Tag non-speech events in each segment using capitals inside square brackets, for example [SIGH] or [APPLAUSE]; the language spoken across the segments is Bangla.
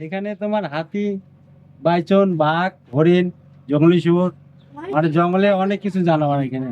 এখানে তোমার হাতি বাইচন বাঘ হরিণ জঙ্গলি শুয়োর মানে জঙ্গলে অনেক কিছু জানোয়ার এখানে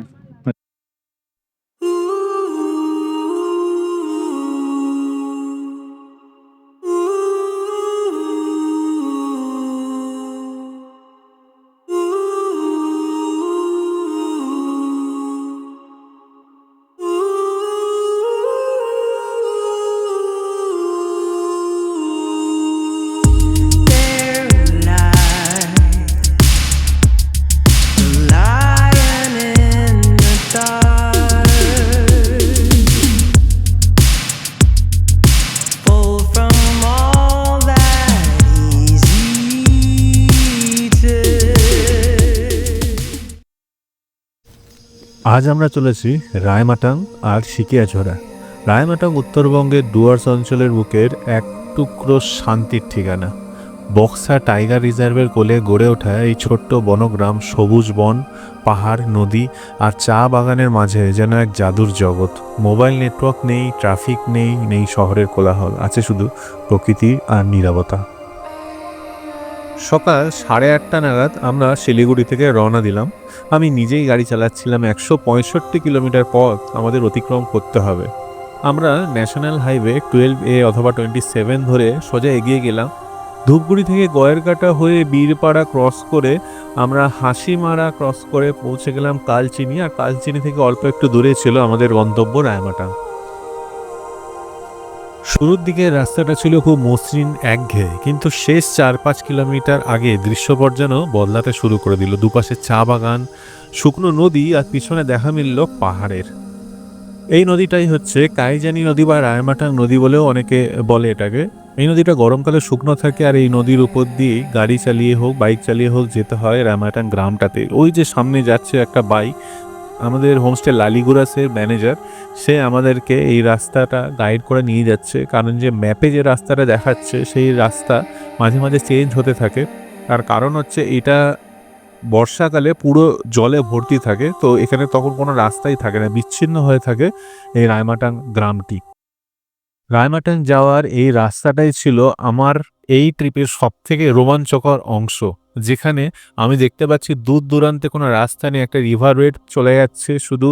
আজ আমরা চলেছি রায়মাটাং আর সিকিয়াঝোড়া। রায়মাটাং উত্তরবঙ্গের ডুয়ার্স অঞ্চলের বুকের এক টুকরো শান্তির ঠিকানা। বক্সা টাইগার রিজার্ভের কোলে গড়ে ওঠা এই ছোট্ট বনগ্রাম সবুজ বন, পাহাড়, নদী আর চা বাগানের মাঝে যেন এক জাদুর জগৎ। মোবাইল নেটওয়ার্ক নেই, ট্রাফিক নেই নেই শহরের কোলাহল, আছে শুধু প্রকৃতি আর নীরবতা। সকাল সাড়ে আটটা নাগাদ আমরা শিলিগুড়ি থেকে রওনা দিলাম। আমি নিজেই গাড়ি চালাচ্ছিলাম একশো পঁয়ষট্টি কিলোমিটার পথ আমাদের অতিক্রম করতে হবে। আমরা ন্যাশনাল হাইওয়ে টুয়েলভ এ অথবা টোয়েন্টি সেভেন ধরে সোজা এগিয়ে গেলাম। ধূপগুড়ি থেকে গয়েরকাটা হয়ে বীরপাড়া ক্রস করে আমরা হাসিমারা ক্রস করে পৌঁছে গেলাম কালচিনি। আর কালচিনি থেকে অল্প একটু দূরে ছিল আমাদের গন্তব্য রায়মাটা। শুরুর দিকে রাস্তাটা ছিল খুব মসৃণ একঘেয়ে, কিন্তু শেষ চার পাঁচ কিলোমিটার আগে দৃশ্যপট যেন বদলাতে শুরু করে দিল। দুপাশে চা বাগান, শুকনো নদী আর পিছনে দেখা মিলল পাহাড়ের। এই নদীটাই হচ্ছে কাইজানি নদী বা রায়মাটাং নদী বলেও অনেকে বলে এটাকে। এই নদীটা গরমকালে শুকনো থাকে আর এই নদীর উপর দিয়ে গাড়ি চালিয়ে হোক, বাইক চালিয়ে হোক যেতে হয় রায়মাটাং গ্রামটাতে। ওই যে সামনে যাচ্ছে একটা বাইক আমাদের হোমস্টে লালিগুরাসের ম্যানেজার। সে আমাদেরকে এই রাস্তাটা গাইড করে নিয়ে যাচ্ছে। কারণ যে ম্যাপে যে রাস্তাটা দেখাচ্ছে, সেই রাস্তা মাঝে মাঝে চেঞ্জ হতে থাকে। তার কারণ হচ্ছে এটা বর্ষাকালে পুরো জলে ভর্তি থাকে। তো এখানে তখন কোনো রাস্তাই থাকে না, বিচ্ছিন্ন হয়ে থাকে এই রায়মাটাং গ্রামটি। রায়মাটাং যাওয়ার এই রাস্তাটাই ছিল আমার এই ট্রিপের সব থেকে রোমাঞ্চকর অংশ, যেখানে আমি দেখতে পাচ্ছি দূর দূরান্তে কোনো রাস্তা নেই, একটা রিভার বেড চলে যাচ্ছে, শুধু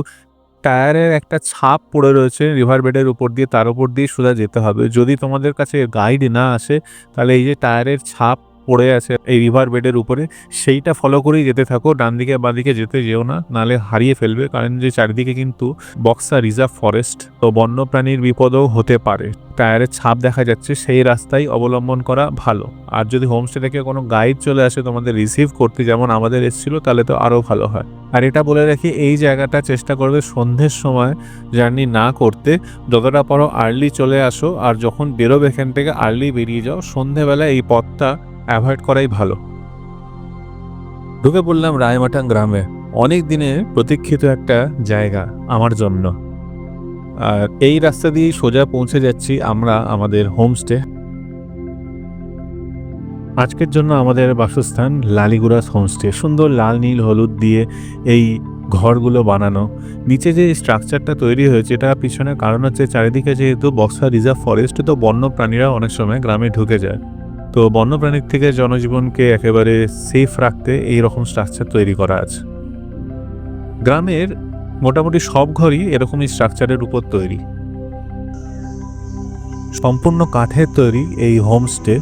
টায়ারের একটা ছাপ পড়ে রয়েছে রিভার বেডের উপর দিয়ে, তার উপর দিয়ে সোজা যেতে হবে। যদি তোমাদের কাছে গাইড না আসে, তাহলে এই যে টায়ারের ছাপ পড়ে আছে এই রিভার বেডের উপরে, সেইটা ফলো করেই যেতে থাকো ডান দিকে বাঁ দিকে যেতে যেও না, নালে হারিয়ে ফেলবে, কারণ যে চারিদিকে কিন্তু বক্সা রিজার্ভ ফরেস্ট তো বন্যপ্রাণীর বিপদও হতে পারে। টায়ারের ছাপ দেখা যাচ্ছে, সেই রাস্তাই অবলম্বন করা ভালো। আর যদি হোমস্টে থেকে কোনো গাইড চলে আসে তোমাদের রিসিভ করতে, যেমন আমাদের এসেছিল, তাহলে তো আরও ভালো হয়। আর এটা বলে রাখি, এই জায়গাটা চেষ্টা করবে সন্ধ্যের সময় জার্নি না করতে। যতটা পারো আর্লি চলে আসো, আর যখন বেরোবে এখান থেকে আর্লি বেরিয়ে যাও সন্ধেবেলা এই পথটা অ্যাভয়েড করাই ভালো। ঢুকে পড়লাম রায়মাটাং গ্রামে। অনেক দিনে প্রতীক্ষিত একটা জায়গা আমার জন্য। আর এই রাস্তা দিয়ে সোজা পৌঁছে যাচ্ছি আমরা আমাদের হোমস্টে। আজকের জন্য আমাদের বাসস্থান লালিগুড়াস হোমস্টে। সুন্দর লাল, নীল, হলুদ দিয়ে এই ঘরগুলো বানানো। নিচে যে স্ট্রাকচারটা তৈরি হয়েছে এটা পিছনে কারণ হচ্ছে চারিদিকে যেহেতু বক্সা রিজার্ভ ফরেস্ট, তো বন্য প্রাণীরা অনেক সময় গ্রামে ঢুকে যায়। তো বন্যপ্রাণীর থেকে জনজীবনকে একেবারে সেফ রাখতে এই রকম স্ট্রাকচার তৈরি করা আছে। গ্রামের মোটামুটি সব ঘরই এরকমই স্ট্রাকচারের উপর তৈরি। সম্পূর্ণ কাঠের তৈরি এই হোমস্টে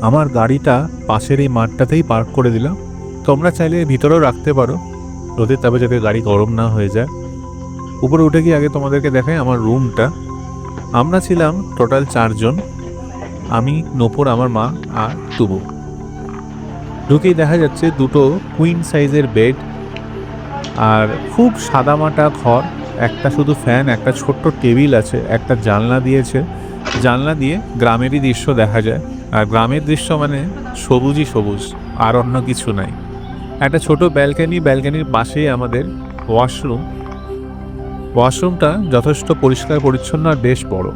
আমার গাড়িটা পাশের এই মাঠটাতেই পার্ক করে দিলাম। তোমরা চাইলে ভিতরেও রাখতে পারো। রোদের তাপে যাতে গাড়ি গরম না হয়ে যায়। উপরে উঠে গিয়ে আগে তোমাদেরকে দেখাই আমার রুমটা আমরা ছিলাম টোটাল চারজন। আমি, নপুর, আমার মা আর তুবু। ঢুকেই দেখা যাচ্ছে দুটো কুইন সাইজের বেড আর খুব সাদামাটা ঘর। একটা শুধু ফ্যান একটা ছোট্ট টেবিল আছে, একটা জানলা দিয়েছে। জানলা দিয়ে গ্রামেরই দৃশ্য দেখা যায়। আর গ্রামের দৃশ্য মানে সবুজই সবুজ, আর অন্য কিছু নাই। একটা ছোট ব্যালকানি ব্যালকানির পাশেই আমাদের ওয়াশরুম ওয়াশরুমটা যথেষ্ট পরিষ্কার, পরিচ্ছন্ন আর বেশ বড়।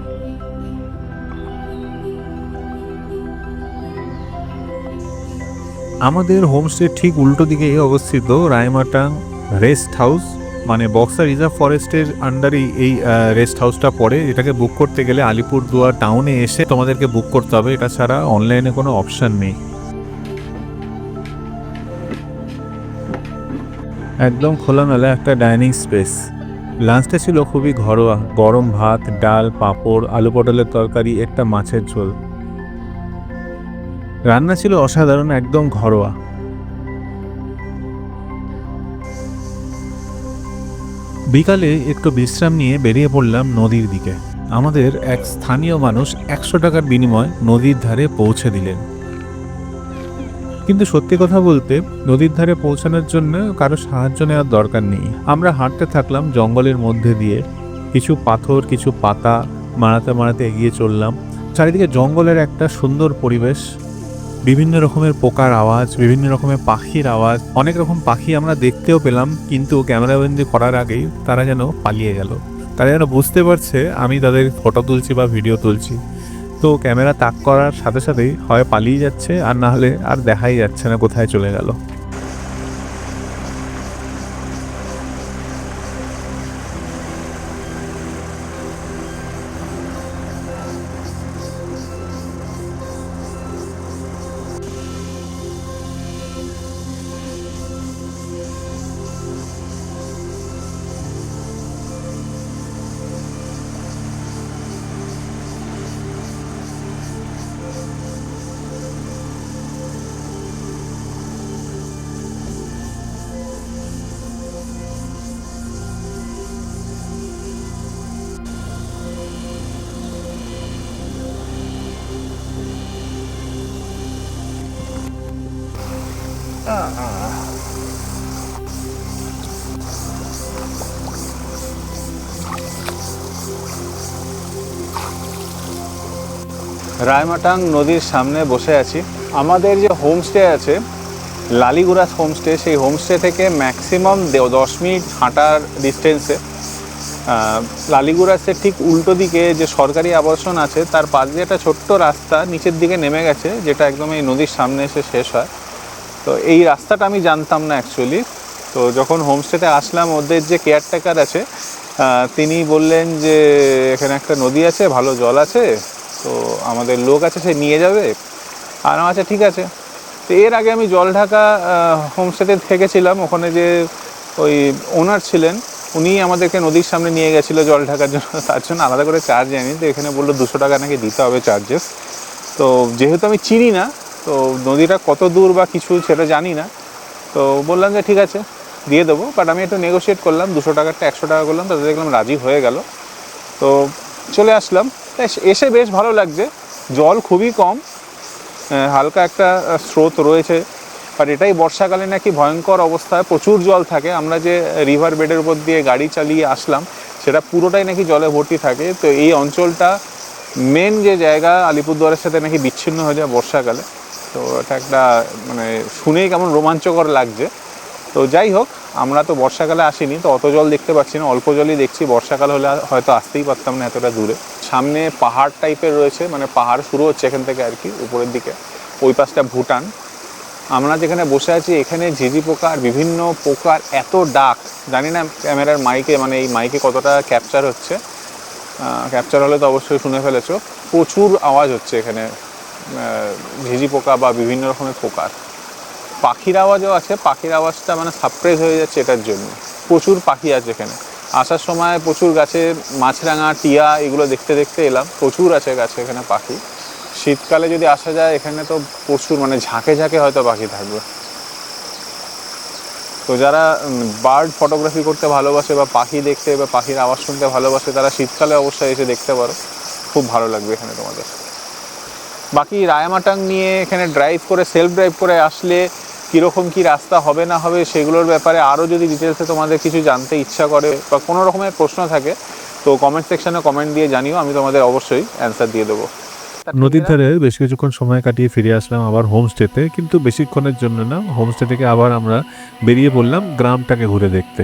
আমাদের হোমস্টে ঠিক উল্টো দিকে অবস্থিত রায়মাটাং রেস্ট হাউস। মানে বক্সা রিজার্ভ ফরেস্টের আন্ডারেই এই রেস্ট হাউসটা পড়ে। এটাকে বুক করতে গেলে আলিপুরদুয়ার টাউনে এসে তোমাদেরকে বুক করতে হবে। এটা ছাড়া অনলাইনে কোনো অপশান নেই। একদম খোলামেলা একটা ডাইনিং স্পেস লাঞ্চটা ছিল খুবই ঘরোয়া। গরম ভাত, ডাল, পাঁপড়, আলু পটলের তরকারি, একটা মাছের ঝোল। রান্না ছিল অসাধারণ, একদম ঘরোয়া। বিকালে একটু বিশ্রাম নিয়ে বেরিয়ে পড়লাম নদীর দিকে। আমাদের এক স্থানীয় মানুষ একশো টাকার বিনিময় নদীর ধারে পৌঁছে দিলেন। কিন্তু সত্যি কথা বলতে, নদীর ধারে পৌঁছানোর জন্য কারও সাহায্য নেওয়ার দরকার নেই। আমরা হাঁটতে থাকলাম জঙ্গলের মধ্যে দিয়ে। কিছু পাথর, কিছু পাতা, মারাতে মারাতে এগিয়ে চললাম। চারিদিকে জঙ্গলের একটা সুন্দর পরিবেশ। বিভিন্ন রকমের পোকার আওয়াজ, বিভিন্ন রকমের পাখির আওয়াজ, অনেক রকম পাখি আমরা দেখতেও পেলাম, কিন্তু ক্যামেরাবন্দি করার আগেই তারা যেন পালিয়ে গেল। তারা যেন বুঝতে পারছে, আমি তাদের ফটো তুলছি বা ভিডিও তুলছি। তো ক্যামেরা তাক করার সাথে সাথেই হয় পালিয়ে যাচ্ছে, আর না হলে আর দেখাই যাচ্ছে না, কোথায় চলে গেল। রায়মাটাং নদীর সামনে বসে আছি। আমাদের যে হোমস্টে আছে লালিগুড়াস হোমস্টে, সেই হোমস্টে থেকে ম্যাক্সিমাম দশ মিনিট হাঁটার ডিস্টেন্সে। লালিগুড়াসের ঠিক উল্টো দিকে যে সরকারি আবাসন আছে, তার পাশ দিয়ে একটা ছোট্ট রাস্তা নিচের দিকে নেমে গেছে, যেটা একদম এই নদীর সামনে এসে শেষ হয়। তো এই রাস্তাটা আমি জানতাম না অ্যাকচুয়ালি তো যখন হোমস্টেতে আসলাম, ওদের যে কেয়ারটেকার আছে তিনি বললেন যে, এখানে একটা নদী আছে, ভালো জল আছে। তো আমাদের লোক আছে, সে নিয়ে যাবে। আর আচ্ছা ঠিক আছে। তো এর আগে আমি জলঢাকা হোমস্টেতে থেকেছিলাম। ওখানে যে ওই ওনার ছিলেন উনি আমাদেরকে নদীর সামনে নিয়ে গেছিল জল ঢাকার জন্য। [LAUGHS] তার জন্য আলাদা করে চার্জ জানি তো এখানে বলল, দুশো টাকা নাকি দিতে হবে চার্জেস তো যেহেতু আমি চিনি না, তো নদীটা কত দূর বা কিছু সেটা জানি না। তো বললাম যে, ঠিক আছে, দিয়ে দেবো। বাট আমি একটু নেগোশিয়েট করলাম, দুশো টাকারটা, একশো টাকা করলাম। তাতে দেখলাম রাজি হয়ে গেল। তো চলে আসলাম। এসে বেশ ভালো লাগছে। জল খুবই কম। হালকা একটা স্রোত রয়েছে। বাট এটাই বর্ষাকালে নাকি ভয়ঙ্কর অবস্থায় প্রচুর জল থাকে। আমরা যে রিভার বেডের উপর দিয়ে গাড়ি চালিয়ে আসলাম, সেটা পুরোটাই নাকি জলে ভর্তি থাকে। তো এই অঞ্চলটা মেন যে জায়গা আলিপুরদুয়ারের সাথে নাকি বিচ্ছিন্ন হয়ে যায় বর্ষাকালে। তো এটা একটা মানে শুনেই কেমন রোমাঞ্চকর লাগছে। তো যাই হোক, আমরা তো বর্ষাকালে আসিনি, তো অত জল দেখতে পাচ্ছি না। অল্প জলই দেখছি। বর্ষাকাল হলে হয়তো আসতেই পারতাম না এতটা দূরে। সামনে পাহাড় টাইপের রয়েছে মানে পাহাড় শুরু হচ্ছে এখান থেকে আর কি, উপরের দিকে। ওই পাশটা ভুটান। আমরা যেখানে বসে আছি, এখানে ঝিঝি পোকার বিভিন্ন পোকার এত ডাক, জানি না ক্যামেরার মাইকে মানে এই মাইকে কতটা ক্যাপচার হচ্ছে। ক্যাপচার হলে তো অবশ্যই শুনে ফেলেছো। প্রচুর আওয়াজ হচ্ছে এখানে ঝিঝি পোকা বা বিভিন্ন রকমের পোকার পাখির আওয়াজও আছে, পাখির আওয়াজটা মানে সারপ্রাইজ হয়ে যাচ্ছে এটার জন্য। প্রচুর পাখি আছে এখানে। আসার সময় প্রচুর গাছে মাছরাঙা, টিয়া এগুলো দেখতে দেখতে এলাম। প্রচুর আছে গাছে এখানে পাখি। শীতকালে যদি আসা যায়, এখানে তো প্রচুর মানে ঝাঁকে ঝাঁকে হয়তো পাখি থাকবে। তো যারা বার্ড ফটোগ্রাফি করতে ভালোবাসে বা পাখি দেখতে বা পাখির আওয়াজ শুনতে ভালোবাসে, তারা শীতকালে অবশ্যই এসে দেখতে পারো। খুব ভালো লাগবে এখানে তোমাদের। বাকি রায়ামাটাং নিয়ে এখানে ড্রাইভ করে সেলফ ড্রাইভ করে আসলে কীরকম কী রাস্তা হবে না হবে সেগুলোর ব্যাপারে আরও যদি ডিটেলসে তোমাদের কিছু জানতে ইচ্ছা করে বা কোনো রকমের প্রশ্ন থাকে, তো কমেন্ট সেকশনে কমেন্ট দিয়ে জানিও, আমি তোমাদের অবশ্যই অ্যান্সার দিয়ে দেবো। নদীর ধারে বেশ কিছুক্ষণ সময় কাটিয়ে ফিরে আসলাম আবার হোমস্টেতে কিন্তু বেশিক্ষণের জন্য না হোমস্টে থেকে আবার আমরা বেরিয়ে পড়লাম গ্রামটাকে ঘুরে দেখতে।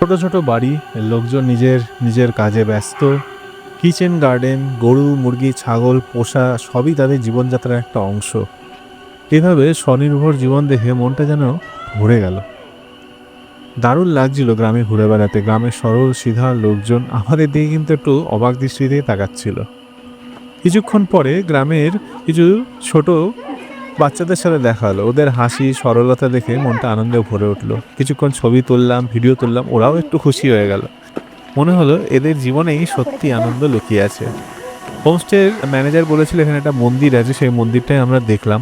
ছোট ছোট বাড়ি, লোকজন নিজের নিজের কাজে ব্যস্ত। কিচেন গার্ডেন, গরু, মুরগি, ছাগল, পোষা সবই তাদের জীবনযাত্রার একটা অংশ। এভাবে স্বনির্ভর জীবন দেখে মনটা যেন ভরে গেল। দারুণ লাগছিল গ্রামে ঘুরে বেড়াতে। গ্রামের সরল সিধা লোকজন আমাদের দিকে কিন্তু একটু অবাক দৃষ্টিতে তাকাচ্ছিল। কিছুক্ষণ পরে গ্রামের কিছু ছোট বাচ্চাদের সাথে দেখা হলো। ওদের হাসি, সরলতা দেখে মনটা আনন্দে ভরে উঠল। কিছুক্ষণ ছবি তুললাম ভিডিও তুললাম, ওরাও একটু খুশি হয়ে গেল। মনে হলো এদের জীবনেই সত্যি আনন্দ লুকিয়ে আছে। হোমস্টের ম্যানেজার বলেছিল, এখানে একটা মন্দির আছে, সেই মন্দিরটাই আমরা দেখলাম।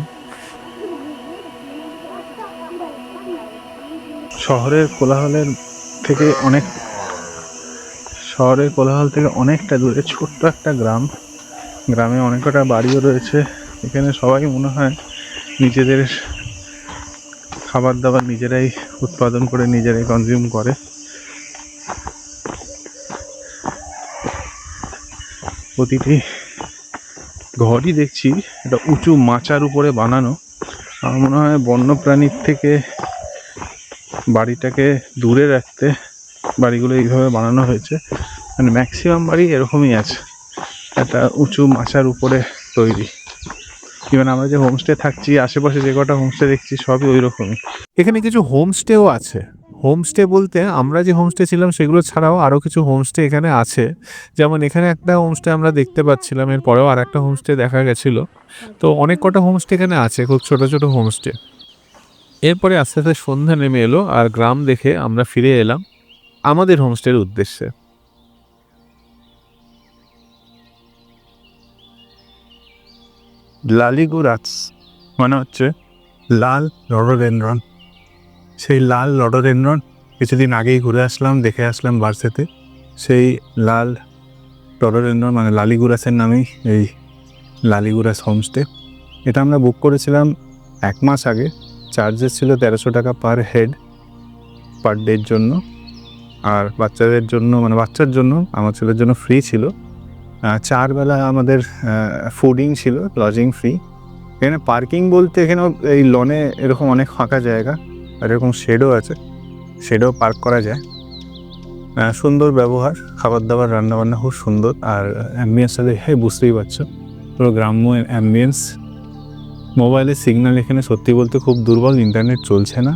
শহরের কোলাহলের থেকে অনেক, শহরের কোলাহল থেকে অনেকটা দূরে, ছোট্ট একটা গ্রাম। গ্রামে অনেক কটা বাড়িও রয়েছে। এখানে সবাই মনে হয় নিজেদের খাবার দাবার নিজেরাই উৎপাদন করে নিজেরাই কনজিউম করে। প্রতিটি ঘরই দেখছি এটা উঁচু মাচার উপরে বানানো। আমার মনে হয় বন্যপ্রাণীর থেকে বাড়িটাকে দূরে রাখতে বাড়িগুলো এইভাবে বানানো হয়েছে। মানে ম্যাক্সিমাম বাড়ি এরকমই আছে। একটা উঁচু মাচার উপরে তৈরি। ইভেন আমরা যে হোমস্টে থাকছি, আশেপাশে যে কটা হোমস্টে দেখছি, সবই ওই রকমই এখানে কিছু হোমস্টেও আছে। হোমস্টে বলতে আমরা যে হোমস্টে ছিলাম, সেগুলো ছাড়াও আরও কিছু হোমস্টে এখানে আছে। যেমন এখানে একটা হোমস্টে আমরা দেখতে পাচ্ছিলাম এরপরেও আর একটা হোমস্টে দেখা গেছিল। তো অনেক কটা হোমস্টে এখানে আছে, খুব ছোট ছোট হোমস্টে এরপরে আস্তে আস্তে সন্ধ্যা নেমে এলো, আর গ্রাম দেখে আমরা ফিরে এলাম আমাদের হোমস্টের উদ্দেশ্যে। লালিগুরাস মানে হচ্ছে লাল রডোডেনড্রন সেই লাল রডোডেনড্রন কিছুদিন আগেই ঘুরে আসলাম, দেখে আসলাম বার্সেতে। সেই লাল রডোডেনড্রন মানে লালিগুরাসের নামেই এই লালিগুরাস হোমস্টে। এটা আমরা বুক করেছিলাম এক মাস আগে। চার্জেস ছিল তেরোশো টাকা পার হেড, পার ডের জন্য। আর বাচ্চাদের জন্য মানে বাচ্চার জন্য, আমার ছেলের জন্য ফ্রি ছিল। আহ, চার বেলা আমাদের ফুডিং ছিল লজিং ফ্রি এখানে পার্কিং বলতে এখানে এই লনে এরকম অনেক ফাঁকা জায়গা আর এরকম শেডও আছে। শেডও পার্ক করা যায়। সুন্দর ব্যবহার খাবার দাবার রান্নাবান্না খুব সুন্দর আর অ্যাম্বিয়েন্সটা দেখে বুঝতেই পারছ। পুরো গ্রাম্য অ্যাম্বিয়েন্স মোবাইলের সিগন্যাল এখানে সত্যি বলতে খুব দুর্বল ইন্টারনেট চলছে না।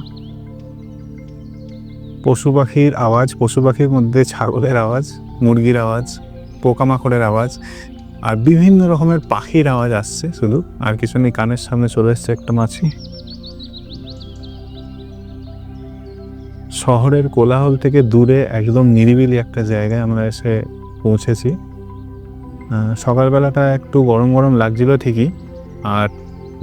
পশু পাখির আওয়াজ পশু পাখির মধ্যে ছাগলের আওয়াজ মুরগির আওয়াজ। পোকামাকড়ের আওয়াজ, আর বিভিন্ন রকমের পাখির আওয়াজ আসছে শুধু। আর কিছু নেই, কানের সামনে চলে এসছে একটা মাছি। শহরের কোলাহল থেকে দূরে, একদম নিরিবিলি একটা জায়গায় আমরা এসে পৌঁছেছি। সকালবেলাটা একটু গরম গরম লাগছিল ঠিকই, আর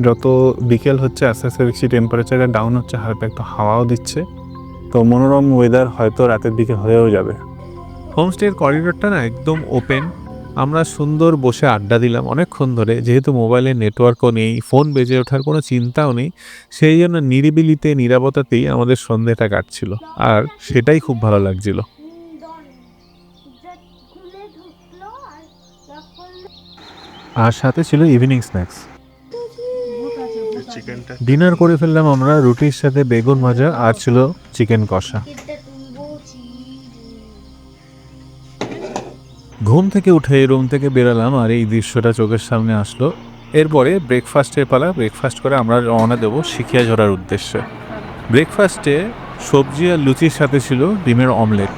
যত বিকেল হচ্ছে, আস্তে আস্তে দেখছি টেম্পারেচারটা ডাউন হচ্ছে, হালকা একটু হাওয়াও দিচ্ছে। তো মনোরম ওয়েদার হয়তো রাতের দিকে হয়েও যাবে। হোমস্টের করিডোরটা না একদম ওপেন। আমরা সুন্দর বসে আড্ডা দিলাম অনেকক্ষণ ধরে। যেহেতু মোবাইলে নেটওয়ার্কও নেই ফোন বেজে ওঠার কোনো চিন্তাও নেই সেই জন্য নিরিবিলিতে নিরাপত্তাতেই আমাদের সন্ধেটা কাটছিল। আর সেটাই খুব ভালো লাগছিল। আর সাথে ছিল ইভিনিং স্ন্যাক্স ডিনার করে ফেললাম আমরা রুটির সাথে বেগুন ভাজা আর ছিল চিকেন কষা। ঘুম থেকে উঠে রুম থেকে বেরোলাম আর এই দৃশ্যটা চোখের সামনে আসলো। এরপরে ব্রেকফাস্টের পালা ব্রেকফাস্ট করে আমরা রওনা দেবো শিখিয়া ঝরার উদ্দেশ্যে। ব্রেকফাস্টে সবজি আর লুচির সাথে ছিল ডিমের অমলেট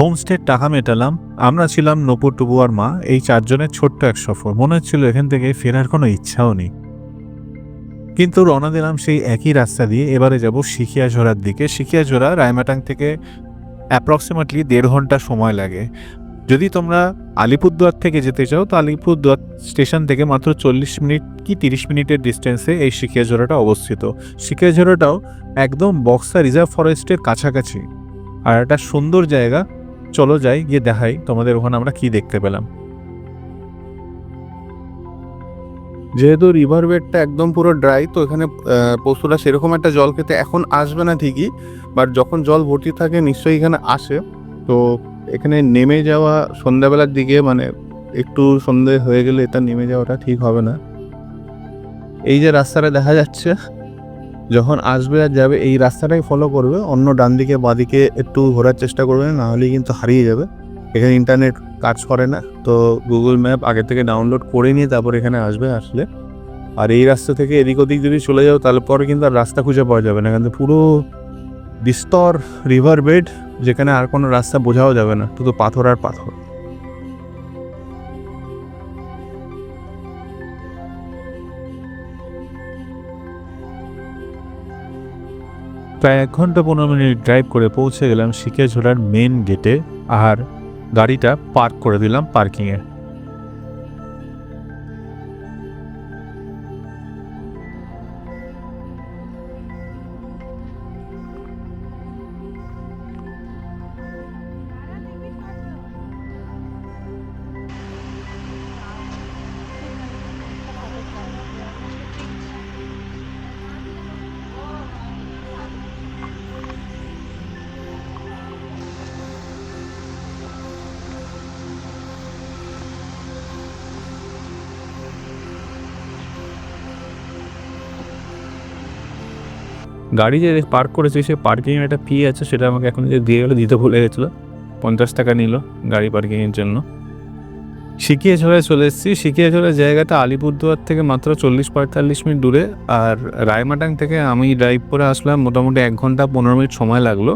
হোমস্টের টাকা মেটালাম, আমরা ছিলাম নপুর টুবু আর মা, এই চারজনের ছোট্ট এক সফর। মনে হচ্ছিল এখান থেকে ফেরার কোনো ইচ্ছাও নেই। কিন্তু রওনা দিলাম সেই একই রাস্তা দিয়ে, এবারে যাব শিখিয়াঝোড়ার দিকে। শিখিয়াঝোড়া রায়মাটাং থেকে অ্যাপ্রক্সিমেটলি দেড় ঘণ্টা সময় লাগে। যদি তোমরা আলিপুরদুয়ার থেকে যেতে চাও, তো আলিপুরদুয়ার স্টেশন থেকে মাত্র চল্লিশ মিনিট কি তিরিশ মিনিটের ডিস্টেন্সে এই শিখিয়াঝোড়াটা অবস্থিত। শিখিয়াঝোড়াটাও একদম বক্সা রিজার্ভ ফরেস্টের কাছাকাছি। আর একটা সুন্দর জায়গা চলো যাই, গিয়ে দেখাই তোমাদের ওখানে আমরা কি দেখতে পেলাম। যেহেতু রিভার বেডটা একদম পুরো ড্রাই তো এখানে পশুরা সেরকম একটা জল খেতে এখন আসবে না ঠিকই বাট যখন জল ভর্তি থাকে নিশ্চয়ই এখানে আসে। তো এখানে নেমে যাওয়া সন্ধ্যাবেলার দিকে মানে একটু সন্ধে হয়ে গেলে এটা নেমে যাওয়াটা ঠিক হবে না। এই যে রাস্তাটা দেখা যাচ্ছে যখন আসবে আর যাবে, এই রাস্তাটাই ফলো করবে। অন্য ডান দিকে বাঁদিকে একটু ঘোরার চেষ্টা করবে, না হলে কিন্তু হারিয়ে যাবে। এখানে ইন্টারনেট কাজ করে না। তো গুগল ম্যাপ আগে থেকে ডাউনলোড করে নিয়ে তারপর এখানে আসবে, আসলে। আর এই রাস্তা থেকে এদিক ওদিক যদি চলে যাও, তাহলে পরে কিন্তু আর রাস্তা খুঁজে পাওয়া যাবে না। কিন্তু পুরো বিস্তর রিভার বেড যেখানে আর কোনো রাস্তা বোঝাও যাবে না। শুধু পাথর আর পাথর। প্রায় এক ঘণ্টা পনেরো মিনিট ড্রাইভ করে পৌঁছে গেলাম শিকেঝোড়ার মেন গেটে আর গাড়িটা পার্ক করে দিলাম পার্কিংয়ে গাড়ি যে পার্ক করেছি, সে পার্কিংয়ের একটা ফি আছে, সেটা আমাকে এখন যে দিয়ে গেলো, দিতে ভুলে গেছিল। পঞ্চাশ টাকা নিল গাড়ি পার্কিংয়ের জন্য। শিখিয়ে ঝোড়ায় চলে এসেছি। শিখিয়ে ঝোড়ার জায়গাটা আলিপুরদুয়ার থেকে মাত্র চল্লিশ পঁয়তাল্লিশ মিনিট দূরে। আর রায়মাটাং থেকে আমি ড্রাইভ করে আসলাম, মোটামুটি এক ঘণ্টা পনেরো মিনিট সময় লাগল।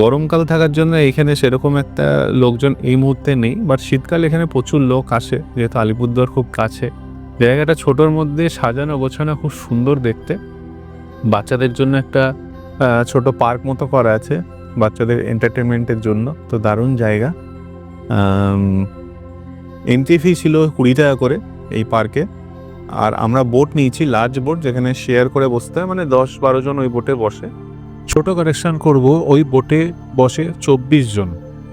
গরমকাল থাকার জন্য এখানে সেরকম একটা লোকজন এই মুহূর্তে নেই। বাট শীতকালে এখানে প্রচুর লোক আসে, যেহেতু আলিপুরদুয়ার খুব কাছে। জায়গাটা ছোটোর মধ্যে সাজানো গোছানো খুব সুন্দর দেখতে। বাচ্চাদের জন্য একটা ছোট পার্ক মতো করা আছে বাচ্চাদের এন্টারটেনমেন্টের জন্য। তো দারুণ জায়গা। এন্ট্রি ফি ছিল কুড়ি টাকা করে এই পার্কে। আর আমরা বোট নিয়েছি লার্জ বোট যেখানে শেয়ার করে বসতে হয় মানে দশ বারো জন ওই বোটে বসে। ছোট কারেকশন করব, ওই বোটে বসে চব্বিশ জন।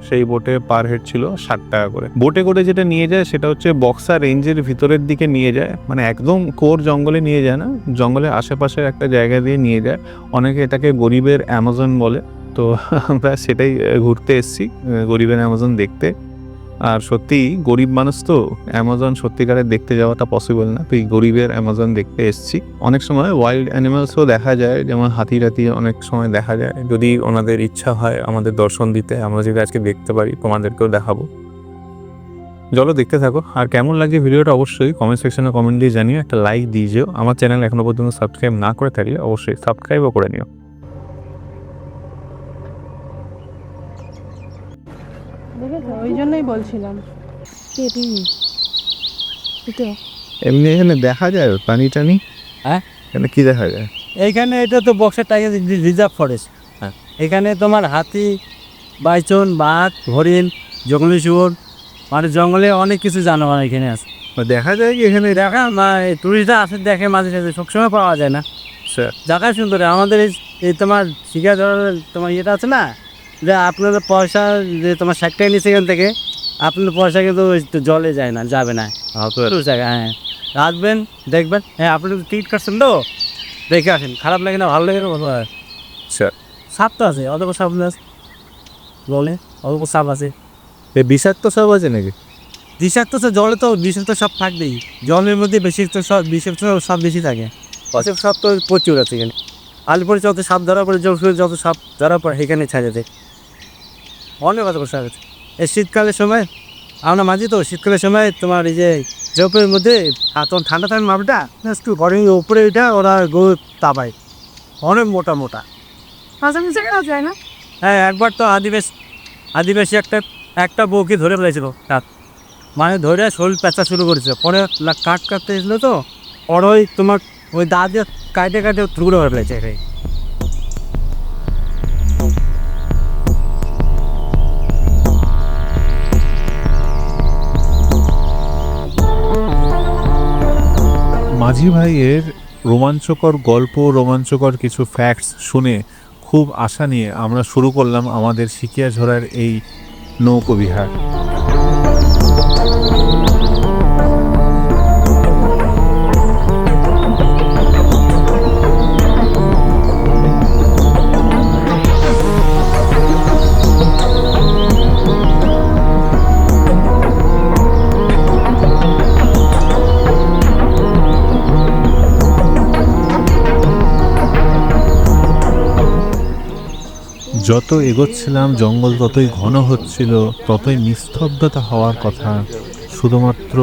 সেই বোটে পার হেড ছিল ষাট টাকা করে। বোটে করে যেটা নিয়ে যায় সেটা হচ্ছে বক্সা রেঞ্জের ভিতরের দিকে নিয়ে যায়। মানে একদম কোর জঙ্গলে নিয়ে যায় না, জঙ্গলের আশেপাশের একটা জায়গা দিয়ে নিয়ে যায়। অনেকে এটাকে গরিবের অ্যামাজন বলে। তো আমরা সেটাই ঘুরতে এসেছি গরিবের অ্যামাজন দেখতে। আর সত্যি গরিব মানুষ তো অ্যামাজন সত্যিকারের দেখতে যাওয়াটা পসিবল না। তুই গরিবের অ্যামাজন দেখতে এসেছি। অনেক সময় ওয়াইল্ড অ্যানিমালসও দেখা যায়, যেমন হাতি টাতি অনেক সময় দেখা যায়। যদি ওনাদের ইচ্ছা হয় আমাদের দর্শন দিতে, আমরা যদি আজকে দেখতে পারি, তোমাদেরকেও দেখাবো। চলো দেখতে থাকো। আর কেমন লাগছে ভিডিওটা অবশ্যই কমেন্ট সেকশনে কমেন্ট দিয়ে জানিও। একটা লাইক দিয়ে যেও। আমার চ্যানেল এখনও পর্যন্ত সাবস্ক্রাইব না করে থাকলে অবশ্যই সাবস্ক্রাইবও করে নিও। ওই জন্যই বলছিলাম। এমনি এখানে দেখা যায় পানি টানি? হ্যাঁ? এখানে কি দেখা যায়? এইখানে এটা তো বক্সের টাইগার রিজার্ভ ফরেস্ট। হ্যাঁ। এখানে তোমার হাতি বাইচন বাঘ হরিণ জঙ্গলি শুয়োর মানে জঙ্গলে অনেক কিছু জানোয়ার এখানে আছে। দেখা যায় কি এখানে? দেখা টুরিস্টরা আসে দেখে মাঝে সাঝে সবসময় পাওয়া যায় না। স্যার জায়গা সুন্দর আমাদের এই এই তোমার শিকার তোমার ইয়েটা আছে না? যে আপনাদের পয়সা যে তোমার ষাট টাকা নিচ্ছে এখান থেকে আপনার পয়সা কিন্তু জলে যায় না যাবে না। হ্যাঁ। আসবেন দেখবেন। হ্যাঁ আপনি তো টিকিট কাটছেন তো? দেখে আসেন খারাপ লাগে না ভালো লাগে না ভালো স্যার সাপ তো আছে অত সাপ আছে। বলে অত সাপ আছে। বিষাক্ত সব আছে নাকি? বিষাক্ত তো জলে তো বিষাক্ত সাপ থাকবেই। জলের মধ্যে বেশি তো সব বিষাক্ত সাপ বেশি থাকে। অসব সাপ তো প্রচুর আছে এখানে। আলিপুরে যত সাপ ধরা পড়ে জলপুরে যত সাপ ধরা পড়ে এখানে ছাড়ে দেয়। অনেক কথা বসে আছে এই শীতকালের সময় আমরা মাঝি তো শীতকালের সময় তোমার এই যে জলপুরের মধ্যে আর তখন ঠান্ডা থাকে মাপটা একটু ঘরের উপরে ওইটা ওরা গরু তাপায়। অনেক মোটা মোটা। যায় না? হ্যাঁ একবার তো আদিবাসী আদিবাসী একটা একটা বউকে ধরে ফেলেছিল রাত। মানে ধরে শরীর পেঁচা শুরু করেছে। পরে কাট কাটতে এসেছিল তো ওর ওই তোমার ওই দা দিয়ে কাটে কাটে করে ফেলেছে মাঝি ভাইয়ের রোমাঞ্চকর গল্প, রোমাঞ্চকর কিছু ফ্যাক্টস শুনে খুব আশা নিয়ে আমরা শুরু করলাম আমাদের সিকিয়াঝরার এই নৌকবিহার যত এগোচ্ছিলাম জঙ্গল ততই ঘন হচ্ছিল ততই নিস্তব্ধতা হওয়ার কথা শুধুমাত্র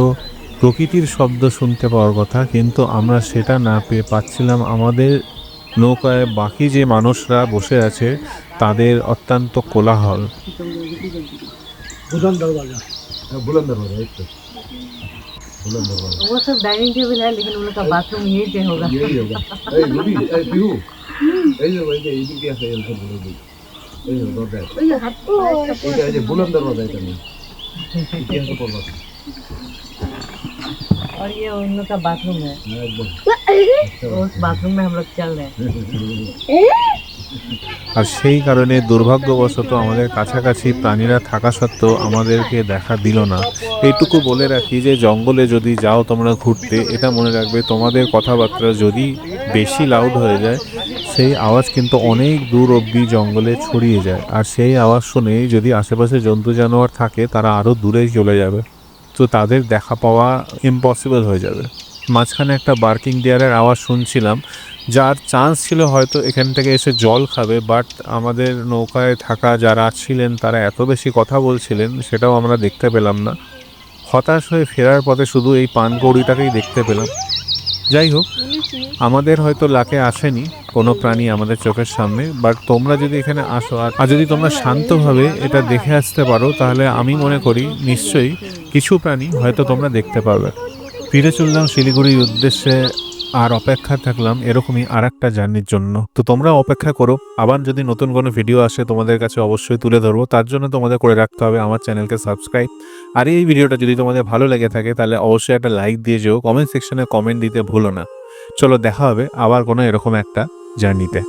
প্রকৃতির শব্দ শুনতে পাওয়ার কথা কিন্তু আমরা সেটা না পেয়ে পাচ্ছিলাম আমাদের নৌকায় বাকি যে মানুষরা বসে আছে তাদের অত্যন্ত কোলাহল वो सब डाइनिंग टेबल है लेकिन उन लोग का बाथरूम यही पे होगा और ये उन लोग का बाथरूम है तो उस बाथरूम में हम लोग चल रहे हैं আর সেই কারণে দুর্ভাগ্যবশত আমাদের কাছাকাছি প্রাণীরা থাকা সত্ত্বেও আমাদেরকে দেখা দিল না এইটুকু বলে রাখি যে জঙ্গলে যদি যাও তোমরা ঘুরতে এটা মনে রাখবে তোমাদের কথাবার্তা যদি বেশি লাউড হয়ে যায় সেই আওয়াজ কিন্তু অনেক দূর অবধি জঙ্গলে ছড়িয়ে যায়। আর সেই আওয়াজ শুনে যদি আশেপাশে জন্তু জানোয়ার থাকে, তারা আরও দূরে চলে যাবে। তো তাদের দেখা পাওয়া ইম্পসিবল হয়ে যাবে। মাঝখানে একটা বার্কিং ডিয়ারের আওয়াজ শুনছিলাম, যার চান্স ছিল হয়তো এখান থেকে এসে জল খাবে বাট আমাদের নৌকায় থাকা যারা ছিলেন, তারা এত বেশি কথা বলছিলেন, সেটাও আমরা দেখতে পেলাম না। হতাশ হয়ে ফেরার পথে শুধু এই পানকৌড়িটাকেই দেখতে পেলাম। যাই হোক আমাদের হয়তো লাকে আসেনি কোনো প্রাণী আমাদের চোখের সামনে বাট তোমরা যদি এখানে আসো আর যদি তোমরা শান্তভাবে এটা দেখে আসতে পারো তাহলে আমি মনে করি নিশ্চয়ই কিছু প্রাণী হয়তো তোমরা দেখতে পাবে ফিরে চললাম শিলিগুড়ির উদ্দেশ্যে আর অপেক্ষা থাকলাম এরকমই আর একটা জার্নির জন্য। তো তোমরা অপেক্ষা করো আবার যদি নতুন কোনো ভিডিও আসে তোমাদের কাছে অবশ্যই তুলে ধরবো তার জন্য তোমাদের করে রাখতে হবে আমার চ্যানেলকে সাবস্ক্রাইব। আর এই ভিডিওটা যদি তোমাদের ভালো লেগে থাকে, তাহলে অবশ্যই একটা লাইক দিয়ে যেও। কমেন্ট সেকশনে কমেন্ট দিতে ভুলো না। চলো দেখা হবে আবার কোনো এরকম একটা জার্নিতে